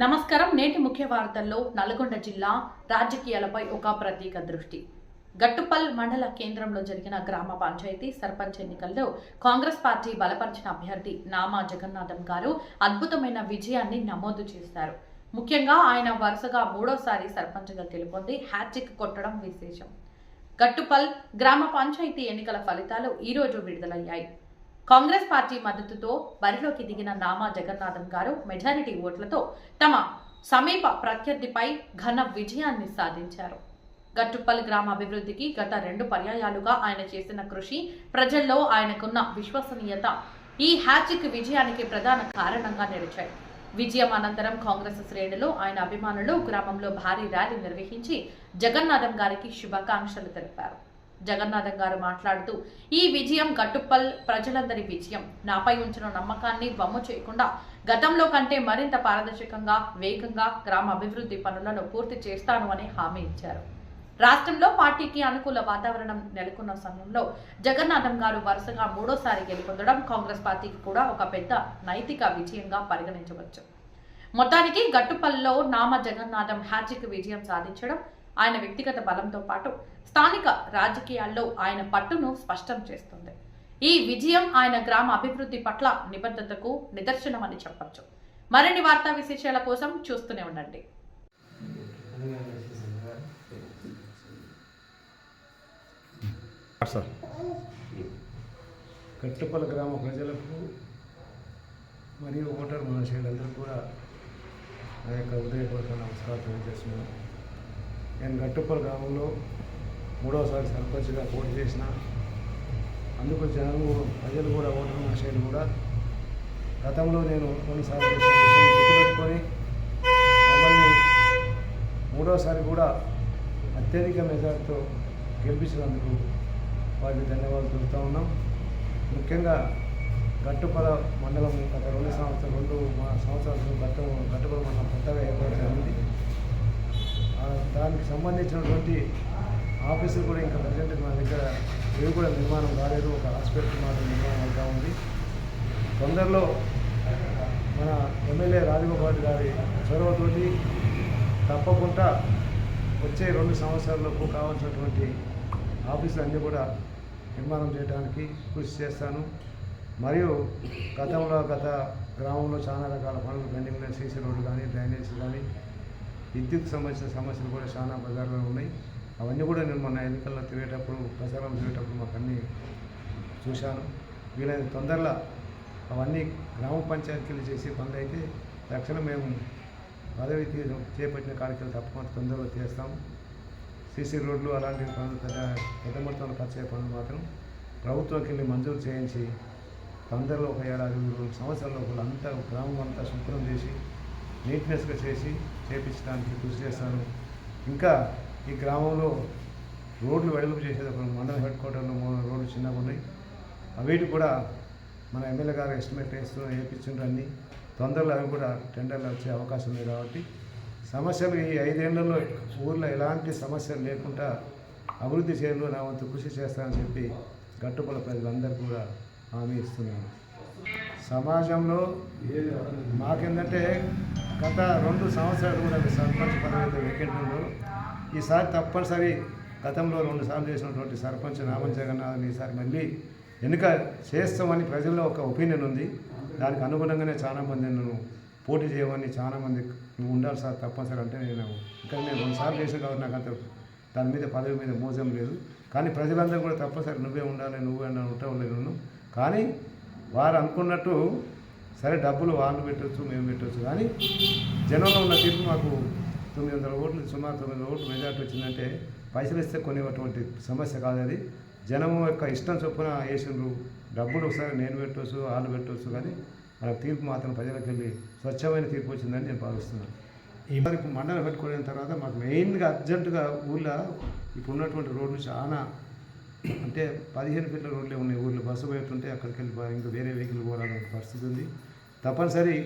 నమస్కారం. నేటి ముఖ్య వార్తల్లో నల్గొండ జిల్లా రాజకీయాలపై ఒక ప్రత్యేక దృష్టి. గట్టుపల్ మండల కేంద్రంలో జరిగిన గ్రామ పంచాయతీ సర్పంచ్ ఎన్నికల్లో కాంగ్రెస్ పార్టీ బలపరిచిన అభ్యర్థి నామా జగన్నాథం గారు అద్భుతమైన విజయాన్ని నమోదు చేశారు. ముఖ్యంగా ఆయన వరుసగా మూడోసారి సర్పంచ్గా గెలుపొంది హ్యాట్రిక్ కొట్టడం విశేషం. గట్టుపల్ గ్రామ పంచాయతీ ఎన్నికల ఫలితాలు ఈరోజు విడుదలయ్యాయి. కాంగ్రెస్ పార్టీ మద్దతుతో బరిలోకి దిగిన నామా జగన్నాథం గారు మెజారిటీ ఓట్లతో తమ సమీప ప్రత్యర్థిపై ఘన విజయాన్ని సాధించారు. గట్టుప్పల్ గ్రామ అభివృద్ధికి గత రెండు పర్యాయాలుగా ఆయన చేసిన కృషి ప్రజల్లో ఆయనకున్న విశ్వసనీయత ఈ హ్యాట్రిక్ విజయానికి ప్రధాన కారణంగా నిలిచాయి. విజయం అనంతరం కాంగ్రెస్ శ్రేణులు ఆయన అభిమానులు గ్రామంలో భారీ ర్యాలీ నిర్వహించి జగన్నాథం గారికి శుభాకాంక్షలు తెలిపారు. జగన్నాథం గారు మాట్లాడుతూ ఈ విజయం గట్టుప్పల్ ప్రజలందరి విజయం. నాపై ఉంచిన నమ్మకాన్ని వమ్ము చేయకుండా గతంలో కంటే మరింత పారదర్శకంగా వేగంగా గ్రామ అభివృద్ధి పనులను పూర్తి చేస్తాను అని హామీ ఇచ్చారు. రాష్ట్రంలో పార్టీకి అనుకూల వాతావరణం నెలకొన్న సమయంలో జగన్నాథం గారు వరుసగా మూడోసారి గెలుపొందడం కాంగ్రెస్ పార్టీకి కూడా ఒక పెద్ద నైతిక విజయంగా పరిగణించవచ్చు. మొత్తానికి గట్టుపల్లిలో నామ జగన్నాథం హ్యాట్రిక్ విజయం సాధించడం ఆయన వ్యక్తిగత బలంతో పాటు స్థానిక రాజకీయాల్లో ఆయన పట్టును స్పష్టం చేస్తుంది. ఈ విజయం ఆయన గ్రామ అభివృద్ధి పట్ల నిబద్ధతకు నిదర్శనమని చెప్పొచ్చు. మరిన్ని వార్తా విశేషాల కోసం చూస్తూనే ఉండండి. సార్. కట్టుపల్లి గ్రామ ప్రజలకు మరియు ఓటర్ మనుషులందరూ కూడా నా యొక్క హృదయపూర్వక నమస్కారం తెలియజేస్తున్నాను. నేను గట్టుపల్లి గ్రామంలో మూడవసారి సర్పంచ్గా పోటీ చేసిన. అందుకు జనం ప్రజలు కూడా ఓటర్ మనుషులు కూడా గతంలో నేను కొన్నిసార్లు చేసిన విషయం గుర్తుపెట్టుకొని మమ్మల్ని మూడోసారి కూడా అత్యధిక మెజార్టీతో గెలిపించినందుకు వారికి ధన్యవాదాలు తెలుపుతా ఉన్నాం. ముఖ్యంగా గట్టుపల మండలం గత రెండు సంవత్సరాలు రెండు మా గట్టు గత గట్టుపల మండలం కొత్తగా ఏర్పాటు జరిగింది ఆ దానికి సంబంధించినటువంటి ఆఫీసులు కూడా ఇంకా ప్రజెంట్ మా దగ్గర ఇవి కూడా నిర్మాణం కాలేదు. ఒక హాస్పిటల్ మాత్రం నిర్మాణం అవుతూ ఉంది. తొందరలో మన ఎమ్మెల్యే రాజగోపాల్ గారి చొరవతోటి తప్పకుండా వచ్చే రెండు సంవత్సరాలకు కావాల్సినటువంటి ఆఫీసులు అన్నీ కూడా నిర్మాణం చేయడానికి కృషి చేస్తాను. మరియు గతంలో గత గ్రామంలో చాలా రకాల పనులు పెండింగ్ సీసీ రోడ్డు కానీ డ్రైనేజ్ కానీ విద్యుత్ సంబంధించిన సమస్యలు కూడా చాలా బజార్లో ఉన్నాయి. అవన్నీ కూడా నేను మొన్న ఎన్నికల్లో తిరిగేటప్పుడు ప్రచారం తిరిగేటప్పుడు మాకు అన్నీ చూశాను. వీలైన తొందరలో అవన్నీ గ్రామ పంచాయతీలు చేసే పనులు అయితే తక్షణం మేము పదవి తీ- చేపట్టిన కార్యక్రమాలు తప్పకుండా తొందరలో చేస్తాము సీసీ రోడ్లు అలాంటి పనులు పెద్ద పెద్ద మొత్తంలో ఖర్చు అయ్యే పనులు మాత్రం ప్రభుత్వంకి వెళ్ళి మంజూరు చేయించి తొందరలో ఒక ఏడాది రెండు సంవత్సరాల లోపల అంతా గ్రామం అంతా శుభ్రం చేసి నీట్నెస్గా చేసి చేపించడానికి కృషి చేస్తాను. ఇంకా ఈ గ్రామంలో రోడ్లు వెడల్పు చేసేది మండలం మండల హెడ్ క్వార్టర్లో మూడు రోడ్లు చిన్నగా ఉన్నాయి. అవిటి కూడా మన ఎమ్మెల్యే గారు ఎస్టిమేట్ వేస్తున్న వేయించుండ్రు అన్ని. తొందరలో అవి కూడా టెండర్లు వచ్చే అవకాశం ఉంది కాబట్టి సమస్యలు ఈ ఐదేళ్ళలో ఊర్లో ఎలాంటి సమస్యలు లేకుండా అభివృద్ధి చేయడంలో నా వంతు కృషి చేస్తానని చెప్పి గట్టుపల్ల ప్రజలందరూ కూడా హామీ ఇస్తున్నాను. సమాజంలో మాకేందంటే గత రెండు సంవత్సరాలు కూడా సర్పంచ్ పదవి అయితే వేకెంట్ ఉందో ఈసారి తప్పనిసరి గతంలో రెండు సార్లు చేసినటువంటి సర్పంచ్ నామం జగన్నాథన్ ఈసారి మళ్ళీ ఎన్నిక చేస్తామని ప్రజల్లో ఒక ఒపీనియన్ ఉంది. దానికి అనుగుణంగానే చాలామంది నన్ను పోటీ చేయమని చాలామంది నువ్వు ఉండాలి సార్ తప్పనిసరి అంటే నేను ఇక్కడ నేను రెండు సార్లు కాబట్టి నాకు అంత దాని మీద పదవి మీద మోసం లేదు. కానీ ప్రజలందరూ కూడా తప్పనిసరి నువ్వే ఉండాలి నువ్వే ఉండాలి ఉంటావు నేను. కానీ వారు అనుకున్నట్టు సరే డబ్బులు వాళ్ళు పెట్టవచ్చు మేము పెట్టవచ్చు కానీ జనంలో ఉన్న తీర్పు మాకు తొమ్మిది వందల ఓట్లు సుమారు తొమ్మిది వందల ఓట్లు మెజార్టీ వచ్చిందంటే పైసలు ఇస్తే కొనేటువంటి సమస్య కాదు అది. జనం యొక్క ఇష్టం చొప్పున వేసిండ్రు. డబ్బులు ఒకసారి నేను పెట్టవచ్చు వాళ్ళు పెట్టవచ్చు కానీ మనకు తీర్పు మాత్రం ప్రజలకు వెళ్ళి స్వచ్ఛమైన తీర్పు వచ్చిందని నేను భావిస్తున్నాను. ఈ మరి ఇప్పుడు మండలం పెట్టుకున్న తర్వాత మాకు మెయిన్గా అర్జెంటుగా ఊళ్ళో ఇప్పుడు ఉన్నటువంటి రోడ్లు చాలా అంటే పదిహేను ఫీట్ల రోడ్లే ఉన్నాయి ఊళ్ళో బస్సు పోతుంటే అక్కడికి వెళ్ళి ఇంకా వేరే వెహికల్ పోవాలనే పరిస్థితి ఉంది. తప్పనిసరి.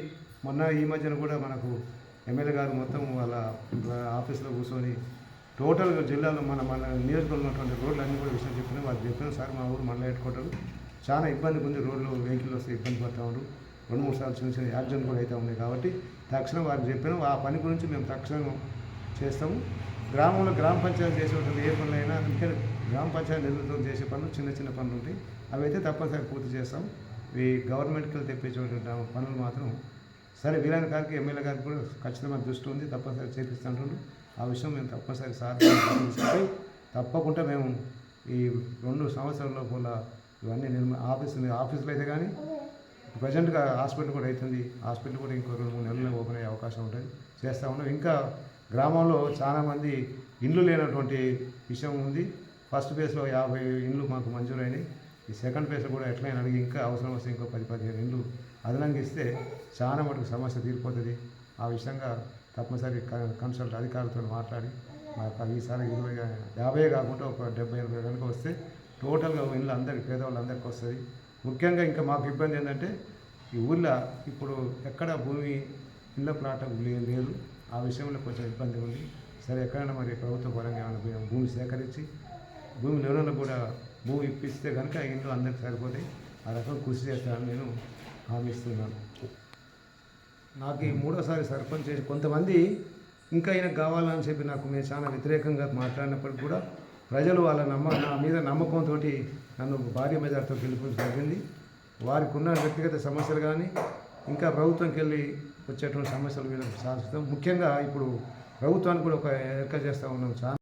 మొన్న ఈ మధ్యన కూడా మనకు ఎమ్మెల్యే గారు మొత్తం వాళ్ళ ఆఫీస్లో కూర్చొని టోటల్గా జిల్లాలో మన మన నియోజకవర్గంలో ఉన్నటువంటి రోడ్లు అన్నీ కూడా విషయం చెప్పినా వాళ్ళు చెప్పిన సార్ మా ఊరు మండల హెడ్ క్వార్టర్. చాలా ఇబ్బందిగా ఉంది రోడ్లు వెహికల్ వస్తే ఇబ్బంది పడతా ఉన్నారు. రెండు మూడు సార్లు చిన్న చిన్న యాక్సిడెంట్ కూడా అయితే ఉన్నాయి కాబట్టి తక్షణం వారికి చెప్పిన ఆ పని గురించి మేము తక్షణం చేస్తాము. గ్రామంలో గ్రామ పంచాయతీ చేసేటువంటి ఏ పనులైనా ఇంకా గ్రామ పంచాయతీ నిధులతో చేసే పనులు చిన్న చిన్న పనులు ఉంటాయి. అవి అయితే తప్పనిసరి పూర్తి చేస్తాం. ఈ గవర్నమెంట్కి తెప్పించేటువంటి పనులు మాత్రం సరే వీలైన గారికి ఎమ్మెల్యే గారికి కూడా ఖచ్చితంగా దృష్టి ఉంది. తప్పనిసరి చేపిస్తుంటుండ్రు ఆ విషయం మేము తప్పనిసరి సార్ చెప్పి తప్పకుండా మేము ఈ రెండు సంవత్సరాల లోపల ఇవన్నీ నిర్మ ఆఫీస్ ఆఫీసులో అయితే కానీ ప్రజెంట్గా హాస్పిటల్ కూడా అవుతుంది. హాస్పిటల్ కూడా ఇంకో రెండు మూడు నెలలు ఓపెన్ అయ్యే అవకాశం ఉంటుంది. చేస్తూ ఉన్నాం. ఇంకా గ్రామంలో చాలామంది ఇండ్లు లేనటువంటి విషయం ఉంది. ఫస్ట్ ఫేజ్లో యాభై ఇండ్లు మాకు మంజూరైనాయి. ఈ సెకండ్ ఫేజ్ కూడా ఎట్లయినా అడిగి ఇంకా అవసరం వస్తే ఇంకో పది పదిహేను ఇండ్లు అదనంగా ఇస్తే చాలా మటుకు సమస్య తీరిపోతుంది. ఆ విషయంగా తప్పనిసరి క- కన్సల్ట్ అధికారులతో మాట్లాడి ఈసారి ఇరవై యాభై కాకుండా ఒక డెబ్బై ఎనభై కనుక వస్తే టోటల్గా ఇండ్లు అందరికి పేదవాళ్ళందరికీ వస్తుంది. ముఖ్యంగా ఇంకా మాకు ఇబ్బంది ఏంటంటే ఈ ఊళ్ళో ఇప్పుడు ఎక్కడ భూమి ఇళ్ళ ప్లాట్ లేదు. ఆ విషయంలో కొంచెం ఇబ్బంది ఉంది. సరే ఎక్కడైనా మరి ప్రభుత్వ పరంగా ఏమైనా భూమి సేకరించి భూమి లేని కూడా భూమి ఇప్పిస్తే కనుక ఇంట్లో అందరికి సరిపోతాయి. ఆ రకం కృషి చేస్తానని నేను హామీ ఇస్తున్నాను. నాకు ఈ మూడోసారి సర్పంచ్ చేసి కొంతమంది ఇంకా ఆయనకు కావాలని చెప్పి నాకు నేను చాలా వ్యతిరేకంగా మాట్లాడినప్పటికీ కూడా ప్రజలు వాళ్ళ నమ్మ నా మీద నమ్మకంతో నన్ను భార్య మెజార్తో గెలిపించడం జరిగింది. వారికి ఉన్న వ్యక్తిగత సమస్యలు కానీ ఇంకా ప్రభుత్వంకి వెళ్ళి వచ్చేటువంటి సమస్యలు వీళ్ళకి సాధిస్తాం. ముఖ్యంగా ఇప్పుడు ప్రభుత్వానికి కూడా ఒక ఎక్క చేస్తూ ఉన్నాం. చాలా